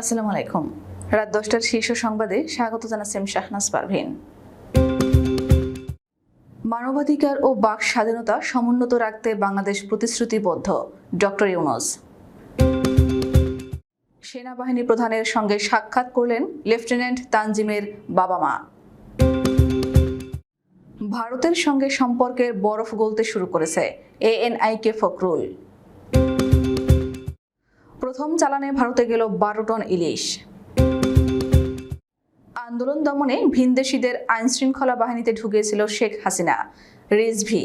আসসালামু আলাইকুম। রাত দশটার শীর্ষ সংবাদে স্বাগত জানাচ্ছি আমি শাহনাজ পারভিন। মানবাধিকার ও বাক স্বাধীনতা সমুন্নত রাখতে বাংলাদেশ প্রতিশ্রুতিবদ্ধ, ডক্টর ইউনুস। সেনাবাহিনী প্রধানের সঙ্গে সাক্ষাৎ করলেন লেফটেন্যান্ট তানজিমের বাবা মা। ভারতের সঙ্গে সম্পর্কের বরফ গলতে শুরু করেছে এএনআইকে ফখরুল। প্রথম চালানে ভারতে গেল বারো টন ইলিশ। আন্দোলন দমনে ভিনদেশিদের আইন শৃঙ্খলা বাহিনীতে ঢুকিয়েছিল শেখ হাসিনা, রেজভি।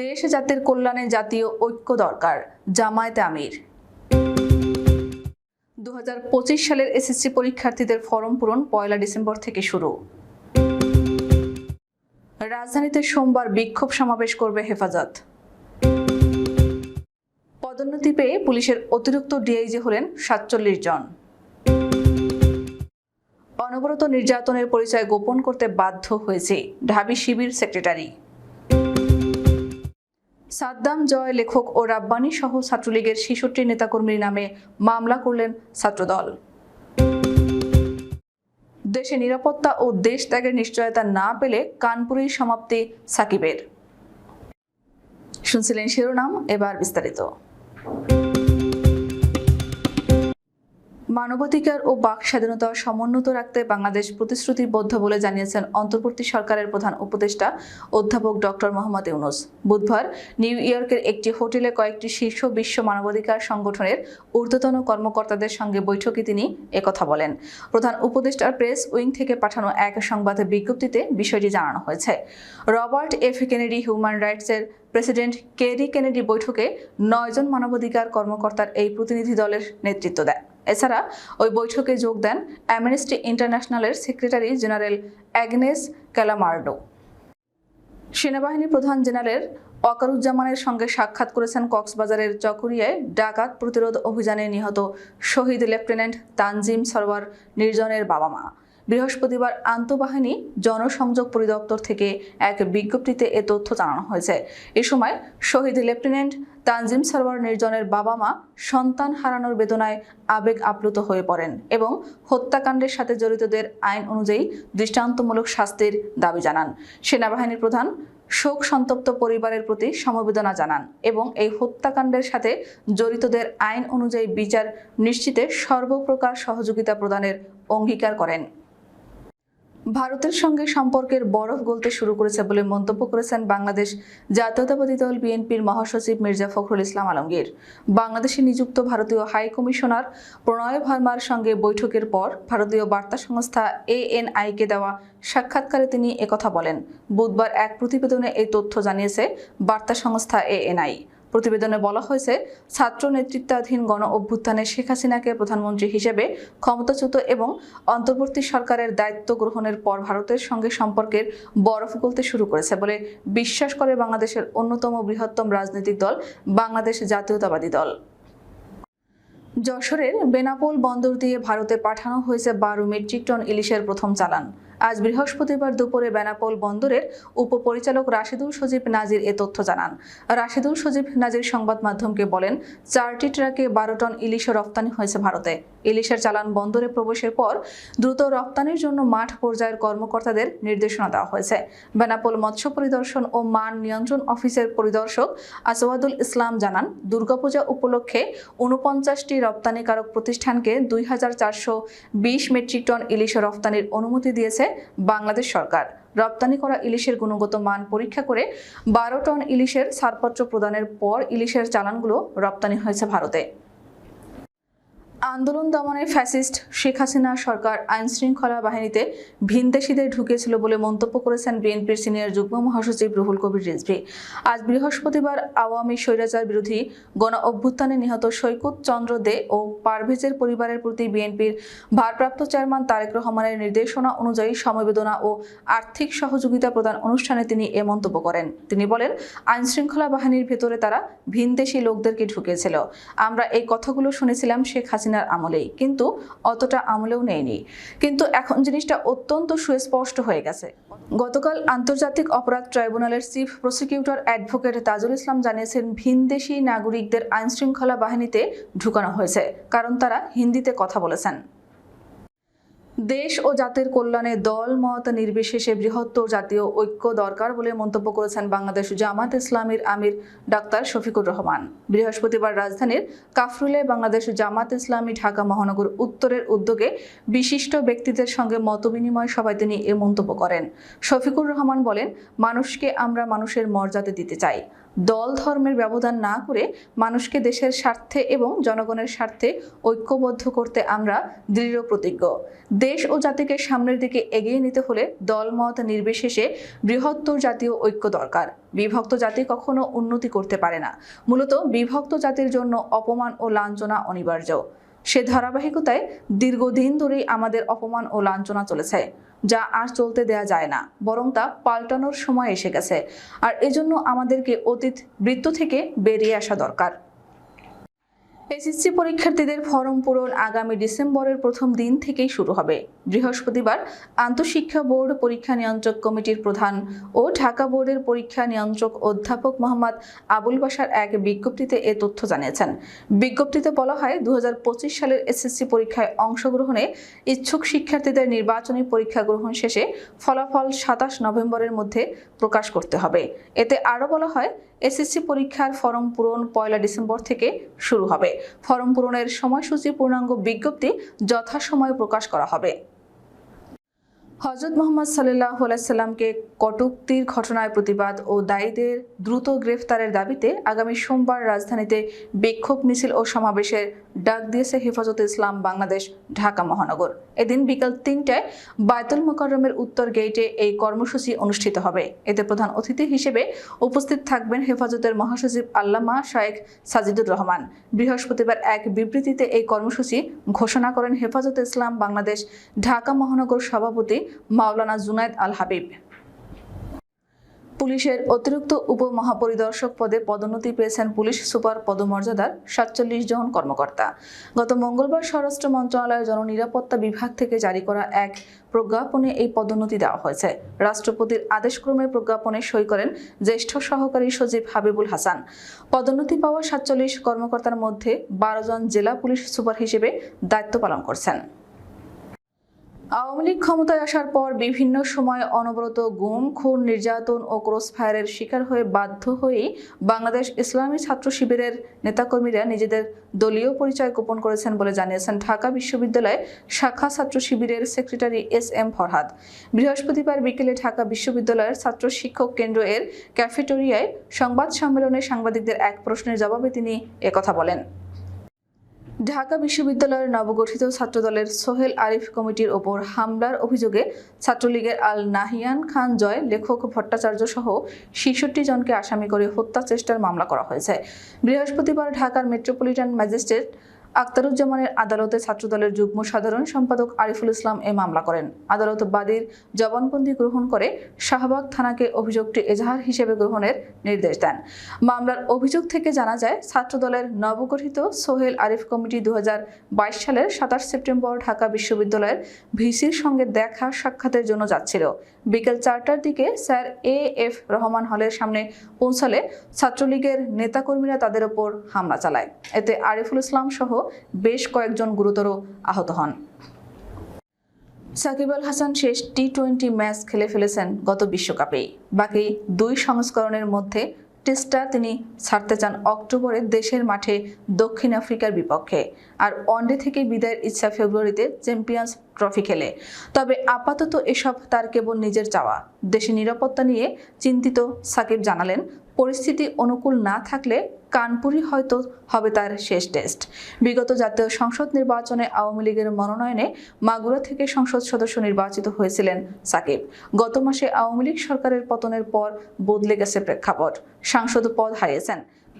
দেশ জাতির কল্যাণে জাতীয় ঐক্য দরকার, জামায়াতে আমির। দু হাজার পঁচিশ সালের এসএসসি পরীক্ষার্থীদের ফর্ম পূরণ পয়লা ডিসেম্বর থেকে শুরু। রাজধানীতে সোমবার বিক্ষোভ সমাবেশ করবে হেফাজত। পদোন্নতি পেয়ে পুলিশের অতিরিক্ত ডিআইজি হলেন সাতচল্লিশ জন। অনবরত নির্যাতনের পরিচয় গোপন করতে বাধ্য হয়েছে ঢাবি শিবির সেক্রেটারি। সাদ্দাম জয় লেখক ও রাব্বানি সহ ছাত্রলীগের ছেষট্টি নেতাকর্মীর নামে মামলা করলেন ছাত্রদল। দেশে নিরাপত্তা ও দেশ ত্যাগের নিশ্চয়তা না পেলে কানপুরেই সমাপ্তি সাকিবের। শুনছিলেন শিরোনাম, এবার বিস্তারিত। Thank you. মানবাধিকার ও বাক স্বাধীনতা সমুন্নত রাখতে বাংলাদেশ প্রতিশ্রুতিবদ্ধ বলে জানিয়েছেন অন্তর্বর্তী সরকারের প্রধান উপদেষ্টা অধ্যাপক ডক্টর মোহাম্মদ ইউনুস। বুধবার নিউ ইয়র্কের একটি হোটেলে কয়েকটি শীর্ষ বিশ্ব মানবাধিকার সংগঠনের ঊর্ধ্বতন কর্মকর্তাদের সঙ্গে বৈঠকে তিনি একথা বলেন। প্রধান উপদেষ্টার প্রেস উইং থেকে পাঠানো এক সংবাদ বিজ্ঞপ্তিতে বিষয়টি জানানো হয়েছে। রবার্ট এফ কেনেডি হিউম্যান রাইটসের প্রেসিডেন্ট কেরি কেনেডি বৈঠকে নয়জন মানবাধিকার কর্মকর্তার এই প্রতিনিধি দলের নেতৃত্ব দেন। এছাড়া ওই বৈঠকে যোগ দেন অ্যামনেস্টি ইন্টারন্যাশনালের সেক্রেটারি জেনারেল অ্যাগনেস ক্যালামার্ডো। সেনাবাহিনী প্রধান জেনারেল অকারুজ্জামানের সঙ্গে সাক্ষাৎ করেছেন কক্সবাজারের চকরিয়ায় ডাকাত প্রতিরোধ অভিযানে নিহত শহীদ লেফটেন্যান্ট তানজিম সরওয়ার নির্জনের বাবা মা বৃহস্পতিবার আন্তঃবাহিনী জনসংযোগ পরিদপ্তর থেকে এক বিজ্ঞপ্তিতে এ তথ্য জানানো হয়েছে। এ সময় শহীদ লেফটেন্যান্ট তানজিম সরওয়ার নির্জনের বাবা মা সন্তান হারানোর বেদনায় আবেগ আপ্লুত হয়ে পড়েন এবং হত্যাকাণ্ডের সাথে জড়িতদের আইন অনুযায়ী দৃষ্টান্তমূলক শাস্তির দাবি জানান। সেনাবাহিনীর প্রধান শোক সন্তপ্ত পরিবারের প্রতি সমবেদনা জানান এবং এই হত্যাকাণ্ডের সাথে জড়িতদের আইন অনুযায়ী বিচার নিশ্চিতে সর্বপ্রকার সহযোগিতা প্রদানের অঙ্গীকার করেন। ভারতের সঙ্গে সম্পর্কের বরফ গলতে শুরু করেছে বলে মন্তব্য করেছেন বাংলাদেশ জাতীয়তাবাদী দল বিএনপির মহাসচিব মির্জা ফখরুল ইসলাম আলমগীর। বাংলাদেশে নিযুক্ত ভারতীয় হাই কমিশনার প্রণয় ভার্মার সঙ্গে বৈঠকের পর ভারতীয় বার্তা সংস্থা এএনআইকে দেওয়া সাক্ষাৎকারে তিনি একথা বলেন। বুধবার এক প্রতিবেদনে এই তথ্য জানিয়েছে বার্তা সংস্থা এএনআই। প্রতিবেদনে বলা হয়েছে, ছাত্র নেতৃত্বাধীন গণ অভ্যুত্থানে শেখ হাসিনাকে প্রধানমন্ত্রী হিসেবে ক্ষমতাচ্যুত এবং অন্তর্বর্তী সরকারের দায়িত্ব গ্রহণের পর ভারতের সঙ্গে সম্পর্কের বরফ গলতে শুরু করেছে বলে বিশ্বাস করে বাংলাদেশের অন্যতম বৃহত্তম রাজনৈতিক দল বাংলাদেশ জাতীয়তাবাদী দল। যশোরের বেনাপোল বন্দর দিয়ে ভারতে পাঠানো হয়েছে বারো মেট্রিক টন ইলিশের প্রথম চালান। আজ বৃহস্পতিবার দুপুরে বেনাপোল বন্দরের উপপরিচালক রাশিদুল সজীব নাজির এ তথ্য জানান। রাশিদুল সজীব নাজির সংবাদ মাধ্যমকে বলেন, চারটি ট্রাকে বারো টন ইলিশ রপ্তানি হয়েছে ভারতে। ইলিশের চালান বন্দরে প্রবেশের পর দ্রুত রপ্তানির জন্য মাঠ পর্যায়ের কর্মকর্তাদের নির্দেশনা দেওয়া হয়েছে। বেনাপোল মৎস্য পরিদর্শন ও মান নিয়ন্ত্রণ অফিসের পরিদর্শক আসওয়াদুল ইসলাম জানান, দুর্গাপূজা উপলক্ষে উনপঞ্চাশটি রপ্তানিকারক প্রতিষ্ঠানকে দুই হাজার চারশো বিশ মেট্রিক টন ইলিশ রপ্তানির অনুমতি দিয়েছে বাংলাদেশ সরকার। রপ্তানি করা ইলিশের গুণগত মান পরীক্ষা করে বারো টন ইলিশের ছাড়পত্র প্রদানের পর ইলিশের চালানগুলো রপ্তানি হয়েছে ভারতে। আন্দোলন দমনে ফ্যাসিস্ট শেখ হাসিনা সরকার আইন শৃঙ্খলা বাহিনীতে ভিনদেশিদের ঢুকেছিল বলে মন্তব্য করেছেন বিএনপির সিনিয়র যুগ্ম মহাসচিব রুহুল কবির রিজভি। আজ বৃহস্পতিবার আওয়ামী স্বৈরাচার বিরোধী গণ অভ্যুত্থানে নিহত সৈকত চন্দ্র দে ও পারভেজের পরিবারের প্রতি বিএনপির ভারপ্রাপ্ত চেয়ারম্যান তারেক রহমানের নির্দেশনা অনুযায়ী সমবেদনা ও আর্থিক সহযোগিতা প্রদান অনুষ্ঠানে তিনি এ মন্তব্য করেন। তিনি বলেন আইন শৃঙ্খলা বাহিনীর ভেতরে তারা ভিনদেশি লোকদেরকে ঢুকিয়েছিল। আমরা এই কথাগুলো শুনেছিলাম শেখ হাসিনা হাসিনার আমলেই। কিন্তু অতটা আমলেও নেয়নি। কিন্তু এখন জিনিসটা অত্যন্ত সুস্পষ্ট হয়ে গেছে। গতকাল আন্তর্জাতিক অপরাধ ট্রাইব্যুনালের chief prosecutor advocate Tajul Islam জানিয়েছেন, ভিনদেশি নাগরিকদের আইনশৃঙ্খলা বাহিনীতে ঢুকানো হয়েছে, কারণ তারা হিন্দিতে কথা বলেছেন। দেশ ও জাতির কল্যাণে দল, মত নির্বিশেষে বৃহত্তর জাতীয় ঐক্য দরকার বলে মন্তব্য করেছেন বাংলাদেশ জামাত ইসলামীর আমির ডাক্তার শফিকুর রহমান। বৃহস্পতিবার রাজধানীর কাফরুলে বাংলাদেশ জামাত ইসলামী ঢাকা মহানগর উত্তরের উদ্যোগে বিশিষ্ট ব্যক্তিদের সঙ্গে মতবিনিময় সভায় তিনি এ মন্তব্য করেন। শফিকুর রহমান বলেন, মানুষকে আমরা মানুষের মর্যাদা দিতে চাই। দল ধর্মের ব্যবধান না করে মানুষকে দেশের স্বার্থে এবং জনগণের স্বার্থে ঐক্যবদ্ধ করতে আমরা দৃঢ় প্রতিজ্ঞ। দেশ ও জাতিকে সামনের দিকে এগিয়ে নিতে হলে দলমত নির্বিশেষে বৃহত্তর জাতীয় ঐক্য দরকার। বিভক্ত জাতি কখনো উন্নতি করতে পারে না। মূলত বিভক্ত জাতির জন্য অপমান ও লাঞ্ছনা অনিবার্য। সে ধারাবাহিকতায় দীর্ঘদিন ধরেই আমাদের অপমান ও লাঞ্ছনা চলেছে। যা আর চলতে দেয়া যায় না, বরং তা পাল্টানোর সময় এসে গেছে। আর এজন্য আমাদেরকে অতীত, বৃত্ত থেকে বেরিয়ে আসা দরকার। এসএসসি পরীক্ষার্থীদের ফর্ম পূরণ আগামী ডিসেম্বরের প্রথম দিন থেকেই শুরু হবে। বৃহস্পতিবার আন্তঃশিক্ষা বোর্ড পরীক্ষা নিয়ন্ত্রক কমিটির প্রধান ও ঢাকা বোর্ডের পরীক্ষা নিয়ন্ত্রক অধ্যাপক মোহাম্মদ আবুল বাসার এক বিজ্ঞপ্তিতে এ তথ্য জানিয়েছেন। বিজ্ঞপ্তিতে বলা হয় দু হাজার পঁচিশ সালের এসএসসি পরীক্ষায় অংশগ্রহণে ইচ্ছুক শিক্ষার্থীদের নির্বাচনী পরীক্ষা গ্রহণ শেষে ফলাফল সাতাশ নভেম্বরের মধ্যে প্রকাশ করতে হবে। এতে আরও বলা হয় এসএসসি পরীক্ষার ফর্ম পূরণ পয়লা ডিসেম্বর থেকে শুরু হবে। ফর্ম পূরণের সময়সূচি পূর্ণাঙ্গ বিজ্ঞপ্তি যথাসময়ে প্রকাশ করা হবে। হজরত মোহাম্মদ সাল্লাহ সাল্লামকে কটুক্তির ঘটনায় প্রতিবাদ ও দায়ীদের দ্রুত গ্রেফতারের দাবিতে আগামী সোমবার রাজধানীতে বিক্ষোভ মিছিল ও সমাবেশের ডাক দিয়েছে হেফাজতে ইসলাম বাংলাদেশ, ঢাকা মহানগর। এদিন বিকাল তিনটায় বায়তুল মোকাররমের উত্তর গেইটে এই কর্মসূচি অনুষ্ঠিত হবে। এতে প্রধান অতিথি হিসেবে উপস্থিত থাকবেন হেফাজতের মহাসচিব আল্লামা শায়েখ সাজিদুর রহমান। বৃহস্পতিবার এক বিবৃতিতে এই কর্মসূচি ঘোষণা করেন হেফাজতে ইসলাম বাংলাদেশ, ঢাকা মহানগর সভাপতি মাওলানা জুনায়দ আল হাবিব পুলিশের অতিরিক্ত উপমহাপরিদর্শক পদে পদোন্নতি পেয়েছেন পুলিশ সুপার পদমর্যাদার সাতচল্লিশ জন কর্মকর্তা। গত মঙ্গলবার স্বরাষ্ট্র মন্ত্রণালয়ের জননিরাপত্তা বিভাগ থেকে জারি করা এক প্রজ্ঞাপনে এই পদোন্নতি দেওয়া হয়েছে। রাষ্ট্রপতির আদেশক্রমে প্রজ্ঞাপনে সই করেন জ্যেষ্ঠ সহকারী সচিব হাবিবুল হাসান। পদোন্নতি পাওয়া সাতচল্লিশ কর্মকর্তার মধ্যে বারো জন জেলা পুলিশ সুপার হিসেবে দায়িত্ব পালন করছেন। আওয়ামী লীগ ক্ষমতায় আসার পর বিভিন্ন সময় অনবরত গুম, খুন, নির্যাতন ও ক্রসফায়ারের শিকার হয়ে বাধ্য হয়েই বাংলাদেশ ইসলামী ছাত্র শিবিরের নেতাকর্মীরা নিজেদের দলীয় পরিচয় গোপন করেছেন বলে জানিয়েছেন ঢাকা বিশ্ববিদ্যালয় শাখা ছাত্র শিবিরের সেক্রেটারি এস এম ফরহাদ। বৃহস্পতিবার বিকেলে ঢাকা বিশ্ববিদ্যালয়ের ছাত্র শিক্ষক কেন্দ্র এর ক্যাফেটেরিয়ায় সংবাদ সম্মেলনে সাংবাদিকদের এক প্রশ্নের জবাবে তিনি একথা বলেন। ঢাকা বিশ্ববিদ্যালয়ের নবগঠিত ছাত্রদলের সোহেল আরিফ কমিটির ওপর হামলার অভিযোগে ছাত্রলীগের আল নাহিয়ান খান জয়, লেখক ভট্টাচার্য সহ ছেষট্টি জনকে আসামি করে হত্যা চেষ্টার মামলা করা হয়েছে। বৃহস্পতিবার ঢাকার মেট্রোপলিটন ম্যাজিস্ট্রেট আক্তারুজ্জামানের আদালতে ছাত্রদলের যুগ্ম সাধারণ সম্পাদক আরিফুল ইসলাম এ মামলা করেন। আদালত বাদীর জবানবন্দি গ্রহণ করে শাহবাগ থানাকে অভিযোগটি এজাহার হিসেবে গ্রহণের নির্দেশ দেন। মামলার অভিযোগ থেকে জানা যায়, ছাত্রদলের নবগঠিত সোহেল আরিফ কমিটি দু হাজার বাইশ সালের সাতাশ সেপ্টেম্বর ঢাকা বিশ্ববিদ্যালয়ের ভিসির সঙ্গে দেখা সাক্ষাতের জন্য যাচ্ছিল। বিকেল চারটার দিকে স্যার এ এফ রহমান হলের সামনে পৌঁছালে ছাত্রলীগের নেতাকর্মীরা তাদের ওপর হামলা চালায়। এতে আরিফুল ইসলাম সহ বেশ কয়েকজন গুরুতর আহত হন। সাকিব আল হাসান শেষ টি টোয়েন্টি ম্যাচ খেলে ফেলেছেন গত বিশ্বকাপেই বাকি দুই সংস্করণের মধ্যে টেস্টটা তিনি ছাড়তে চান অক্টোবরে দেশের মাঠে দক্ষিণ আফ্রিকার বিপক্ষে। আর ওয়ানডে থেকে বিদায়ের ইচ্ছা ফেব্রুয়ারিতে চ্যাম্পিয়ন্স ট্রফি খেলে। তবে আপাতত এসব তার কেবল নিজের চাওয়া। দেশে নিরাপত্তা নিয়ে চিন্তিত সাকিব জানালেন, পরিস্থিতি অনুকূল না থাকলে কানপুরই হয়তো হবে তার শেষ টেস্ট। বিগত জাতীয় সংসদ নির্বাচনে আওয়ামী লীগের মনোনয়নে মাগুরা থেকে সংসদ সদস্য নির্বাচিত হয়েছিলেন সাকিব। গত মাসে আওয়ামী লীগ সরকারের পতনের পর বদলে গেছে প্রেক্ষাপট। সাংসদ পদ হারিয়েছেন।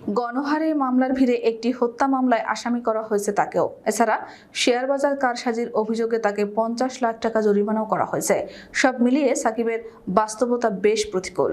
গণহারে মামলার ভিড়ে একটি হত্যা মামলায় আসামি করা হয়েছে তাকেও। এছাড়া শেয়ার বাজার কারসাজির অভিযোগে তাকে পঞ্চাশ লাখ টাকা জরিমানাও করা হয়েছে। সব মিলিয়ে সাকিবের বাস্তবতা বেশ প্রতিকূল।